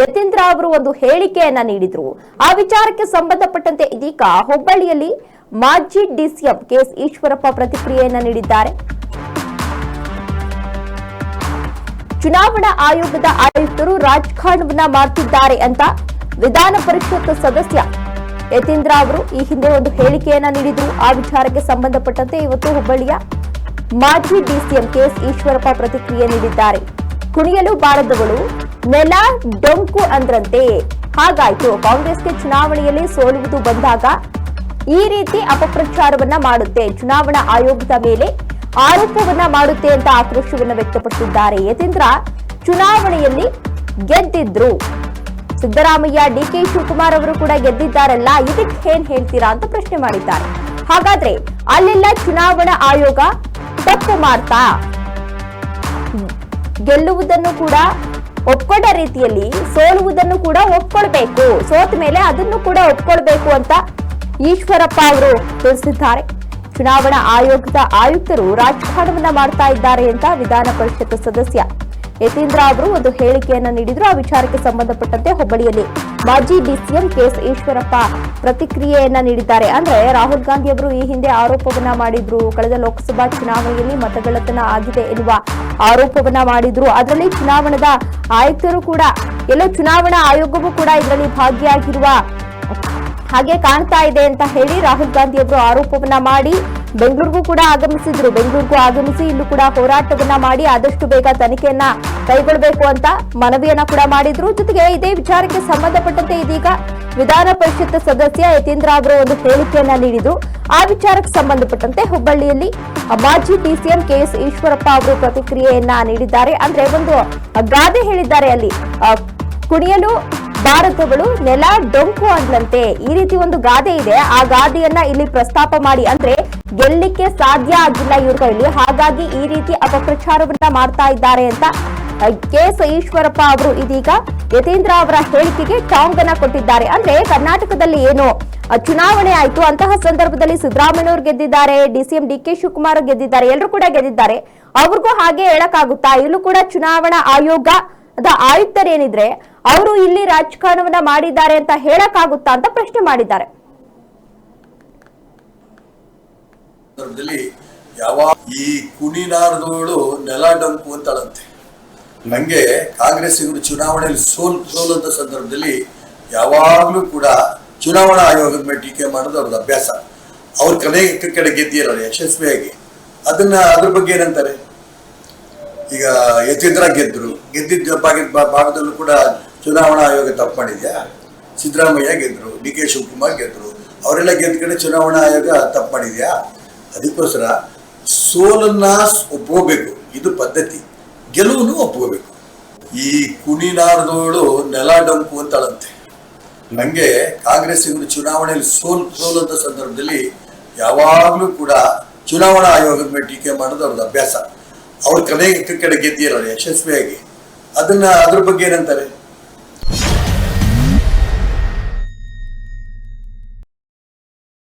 ಯತೀಂದ್ರ ಅವರು ಒಂದು ಹೇಳಿಕೆಯನ್ನ ನೀಡಿದ್ರು. ಆ ವಿಚಾರಕ್ಕೆ ಸಂಬಂಧಪಟ್ಟಂತೆ ಇದೀಗ ಹುಬ್ಬಳ್ಳಿಯಲ್ಲಿ ಮಾಜಿ ಡಿಸಿಎಂ ಕೆಎಸ್ ಈಶ್ವರಪ್ಪ ಪ್ರತಿಕ್ರಿಯೆಯನ್ನ ನೀಡಿದ್ದಾರೆ. ಚುನಾವಣಾ ಆಯೋಗದ ಆಯುಕ್ತರು ರಾಜಕಾರಣವನ್ನ ಮಾಡ್ತಿದ್ದಾರೆ ಅಂತ ವಿಧಾನ ಪರಿಷತ್ ಸದಸ್ಯ ಯತೀಂದ್ರ ಅವರು ಈ ಹಿಂದೆ ಒಂದು ಹೇಳಿಕೆಯನ್ನ ನೀಡಿದ್ರು. ಆ ವಿಚಾರಕ್ಕೆ ಸಂಬಂಧಪಟ್ಟಂತೆ ಇವತ್ತು ಹುಬ್ಬಳ್ಳಿಯ ಮಾಜಿ ಡಿಸಿಎಂ ಕೆಎಸ್ ಈಶ್ವರಪ್ಪ ಪ್ರತಿಕ್ರಿಯೆ ನೀಡಿದ್ದಾರೆ. ಕುಣಿಯಲು ಬಾರದವಳು ನೆಲ, ಡೊಂಕು ಅಂದ್ರಂತೆ. ಹಾಗಾಯ್ತು, ಕಾಂಗ್ರೆಸ್ಗೆ ಚುನಾವಣೆಯಲ್ಲಿ ಸೋಲುವುದು ಬಂದಾಗ ಈ ರೀತಿ ಅಪಪ್ರಚಾರವನ್ನ ಮಾಡುತ್ತೆ. ಚುನಾವಣಾ ಆಯೋಗದ ಮೇಲೆ ಆರೋಪವನ್ನ ಮಾಡುತ್ತೆ ಅಂತ ಆಕ್ರೋಶವನ್ನ ವ್ಯಕ್ತಪಡಿಸಿದ್ದಾರೆ. ಯತೀಂದ್ರ, ಚುನಾವಣೆಯಲ್ಲಿ ಗೆದ್ದಿದ್ರು. ಸಿದ್ದರಾಮಯ್ಯ, ಡಿ ಕೆ ಶಿವಕುಮಾರ್ ಅವರು ಕೂಡ ಗೆದ್ದಿದ್ದಾರಲ್ಲ, ಇದಕ್ಕೆ ಏನ್ ಹೇಳ್ತೀರಾ ಅಂತ ಪ್ರಶ್ನೆ ಮಾಡಿದ್ದಾರೆ. ಹಾಗಾದ್ರೆ ಅಲ್ಲೆಲ್ಲ ಚುನಾವಣಾ ಆಯೋಗ ತಪ್ಪು ಮಾಡ್ತಾ ಗೆಲ್ಲುವುದನ್ನು ಕೂಡ ಒಪ್ಕೊಂಡ ರೀತಿಯಲ್ಲಿ ಸೋಲುವುದನ್ನು ಕೂಡ ಒಪ್ಕೊಳ್ಬೇಕು. ಸೋತ ಮೇಲೆ ಅದನ್ನು ಕೂಡ ಒಪ್ಕೊಳ್ಬೇಕು ಅಂತ ಈಶ್ವರಪ್ಪ ಅವರು ತಿಳಿಸಿದ್ದಾರೆ. ಚುನಾವಣಾ ಆಯೋಗದ ಆಯುಕ್ತರು ರಾಜಕಾರಣವನ್ನ ಮಾಡ್ತಾ ಇದ್ದಾರೆ ಅಂತ ವಿಧಾನ ಪರಿಷತ್ ಸದಸ್ಯ ಯತೀಂದ್ರ ಅವರು ಒಂದು ಹೇಳಿಕೆಯನ್ನ ನೀಡಿದ್ರು. ಆ ವಿಚಾರಕ್ಕೆ ಸಂಬಂಧಪಟ್ಟಂತೆ ಹುಬ್ಬಳ್ಳಿಯಲ್ಲಿ ಮಾಜಿ ಡಿಸಿಎಂ ಕೆಎಸ್ ಈಶ್ವರಪ್ಪ ಪ್ರತಿಕ್ರಿಯೆಯನ್ನ ನೀಡಿದ್ದಾರೆ. ಅಂದ್ರೆ ರಾಹುಲ್ ಗಾಂಧಿ ಅವರು ಈ ಹಿಂದೆ ಆರೋಪವನ್ನ ಮಾಡಿದ್ರು. ಕಳೆದ ಲೋಕಸಭಾ ಚುನಾವಣೆಯಲ್ಲಿ ಮತಗಳತನ ಆಗಿದೆ ಎನ್ನುವ ಆರೋಪವನ್ನ ಮಾಡಿದ್ರು. ಅದರಲ್ಲಿ ಚುನಾವಣದ ಆಯುಕ್ತರು ಕೂಡ, ಎಲ್ಲೋ ಚುನಾವಣಾ ಆಯೋಗವೂ ಕೂಡ ಇದರಲ್ಲಿ ಭಾಗಿಯಾಗಿರುವ ಹಾಗೆ ಕಾಣ್ತಾ ಇದೆ ಅಂತ ಹೇಳಿ ರಾಹುಲ್ ಗಾಂಧಿ ಅವರು ಆರೋಪವನ್ನ ಮಾಡಿ ಬೆಂಗಳೂರಿಗೂ ಕೂಡ ಆಗಮಿಸಿದ್ರು. ಬೆಂಗಳೂರಿಗೂ ಆಗಮಿಸಿ ಇಲ್ಲೂ ಕೂಡ ಹೋರಾಟವನ್ನ ಮಾಡಿ ಆದಷ್ಟು ಬೇಗ ತನಿಖೆಯನ್ನ ಕೈಗೊಳ್ಳಬೇಕು ಅಂತ ಮನವಿಯನ್ನ ಕೂಡ ಮಾಡಿದ್ರು. ಜೊತೆಗೆ ಇದೇ ವಿಚಾರಕ್ಕೆ ಸಂಬಂಧಪಟ್ಟಂತೆ ಇದೀಗ ವಿಧಾನ ಪರಿಷತ್ ಸದಸ್ಯ ಯತೀಂದ್ರ ಅವರು ಒಂದು ಹೇಳಿಕೆಯನ್ನ ನೀಡಿದ್ರು ಆ ವಿಚಾರಕ್ಕೆ ಸಂಬಂಧಪಟ್ಟಂತೆ ಹುಬ್ಬಳ್ಳಿಯಲ್ಲಿ ಮಾಜಿ ಡಿಸಿಎಂ ಕೆಎಸ್ ಈಶ್ವರಪ್ಪ ಅವರು ಪ್ರತಿಕ್ರಿಯೆಯನ್ನ ನೀಡಿದ್ದಾರೆ. ಅಂದ್ರೆ ಒಂದು ಗಾದೆ ಹೇಳಿದ್ದಾರೆ ಅಲ್ಲಿ. ಕುಣಿಯಲು ಭಾರತಗಳು ನೆಲ ಡೊಂಕು ಅಂದ್ಲಂತೆ ಈ ರೀತಿ ಒಂದು ಗಾದೆ ಇದೆ. ಆ ಗಾದೆಯನ್ನ ಇಲ್ಲಿ ಪ್ರಸ್ತಾಪ ಮಾಡಿ, ಅಂದ್ರೆ ಗೆಲ್ಲಿಕ್ಕೆ ಸಾಧ್ಯ ಆಗಿಲ್ಲ ಇವ್ರ ಕೈಲಿ ಹಾಗಾಗಿ ಈ ರೀತಿ ಅಪಪ್ರಚಾರವನ್ನ ಮಾಡ್ತಾ ಇದ್ದಾರೆ ಅಂತ ಕೆ ಎಸ್ ಈಶ್ವರಪ್ಪ ಅವರು ಇದೀಗ ಯತೀಂದ್ರ ಅವರ ಹೇಳಿಕೆಗೆ ಟಾಂಗ್ ಅನ್ನ ಕೊಟ್ಟಿದ್ದಾರೆ. ಅಂದ್ರೆ ಕರ್ನಾಟಕದಲ್ಲಿ ಏನು ಚುನಾವಣೆ ಆಯ್ತು, ಅಂತಹ ಸಂದರ್ಭದಲ್ಲಿ ಸಿದ್ದರಾಮಯ್ಯವ್ರು ಗೆದ್ದಿದ್ದಾರೆ ಡಿಸಿಎಂ ಡಿ ಕೆ ಶಿವಕುಮಾರ್ ಗೆದ್ದಿದ್ದಾರೆ, ಎಲ್ಲರೂ ಕೂಡ ಗೆದ್ದಿದ್ದಾರೆ. ಅವ್ರಿಗೂ ಹಾಗೆ ಹೇಳಕ್ಕಾಗುತ್ತಾ? ಇಲ್ಲೂ ಕೂಡ ಚುನಾವಣಾ ಆಯೋಗ ಆಯುಕ್ತರೇನಿದ್ರೆ, ಅವರು ಇಲ್ಲಿ ರಾಜಕಾರಣವನ್ನ ಮಾಡಿದ್ದಾರೆ ಅಂತ ಹೇಳಕ್ಕಾಗುತ್ತಾ ಅಂತ ಪ್ರಶ್ನೆ ಮಾಡಿದ್ದಾರೆ. ಸಂದರ್ಭದಲ್ಲಿ ಯಾವ ಈ ಕುಣಿನಾರದವಳು ನೆಲ ಡಂಕು ಅಂತಾಳಂತೆ. ನಂಗೆ ಕಾಂಗ್ರೆಸ್ಸಿಗರು ಚುನಾವಣೆಯಲ್ಲಿ ಸೋಲ್ ಸೋಲಂತ ಸಂದರ್ಭದಲ್ಲಿ ಯಾವಾಗಲೂ ಕೂಡ ಚುನಾವಣಾ ಆಯೋಗದ ಮೇಲೆ ಟೀಕೆ ಮಾಡೋದು ಅವ್ರದ್ದು ಅಭ್ಯಾಸ. ಅವ್ರ ಕಡೆ ಕಡೆ ಗೆದ್ದಿರಲ್ಲ ಯಶಸ್ವಿಯಾಗಿ. ಅದನ್ನ ಅದ್ರ ಬಗ್ಗೆ ಏನಂತಾರೆ? ಈಗ ಯತೀಂದ್ರ ಗೆದ್ರು. ಗೆದ್ದಿದ್ದ ಭಾಗದಲ್ಲೂ ಕೂಡ ಚುನಾವಣಾ ಆಯೋಗ ತಪ್ಪು ಮಾಡಿದ್ಯಾ? ಸಿದ್ದರಾಮಯ್ಯ ಗೆದ್ರು. ಡಿ ಕೆ ಶಿವಕುಮಾರ್ ಗೆದ್ರು. ಅವರೆಲ್ಲ ಗೆದ್ದ ಕಡೆ ಚುನಾವಣಾ ಆಯೋಗ ತಪ್ಪು ಮಾಡಿದ್ಯಾ? ಅದಕ್ಕೋಸ್ಕರ ಸೋಲನ್ನ ಒಪ್ಕೋಬೇಕು. ಇದು ಪದ್ಧತಿ. ಗೆಲುವನ್ನು ಒಪ್ಕೋಬೇಕು. ಈ ಕುಣಿನಾರದವಳು ನೆಲ ಡಂಪು ಅಂತಾಳಂತೆ. ನಂಗೆ ಇವರು ಚುನಾವಣೆಯಲ್ಲಿ ಸೋಲ್ ಸೋಲಂತ ಸಂದರ್ಭದಲ್ಲಿ ಯಾವಾಗಲೂ ಕೂಡ ಚುನಾವಣಾ ಆಯೋಗದ ಮೇಲೆ ಟೀಕೆ ಮಾಡೋದು ಅವ್ರದ್ದು ಅಭ್ಯಾಸ. ಅವ್ರ ಕಡೆ ಕಡೆ ಗೆದ್ದಿರೋ ಯಶಸ್ವಿಯಾಗಿ. ಅದನ್ನ ಅದ್ರ ಬಗ್ಗೆ ಏನಂತಾರೆ?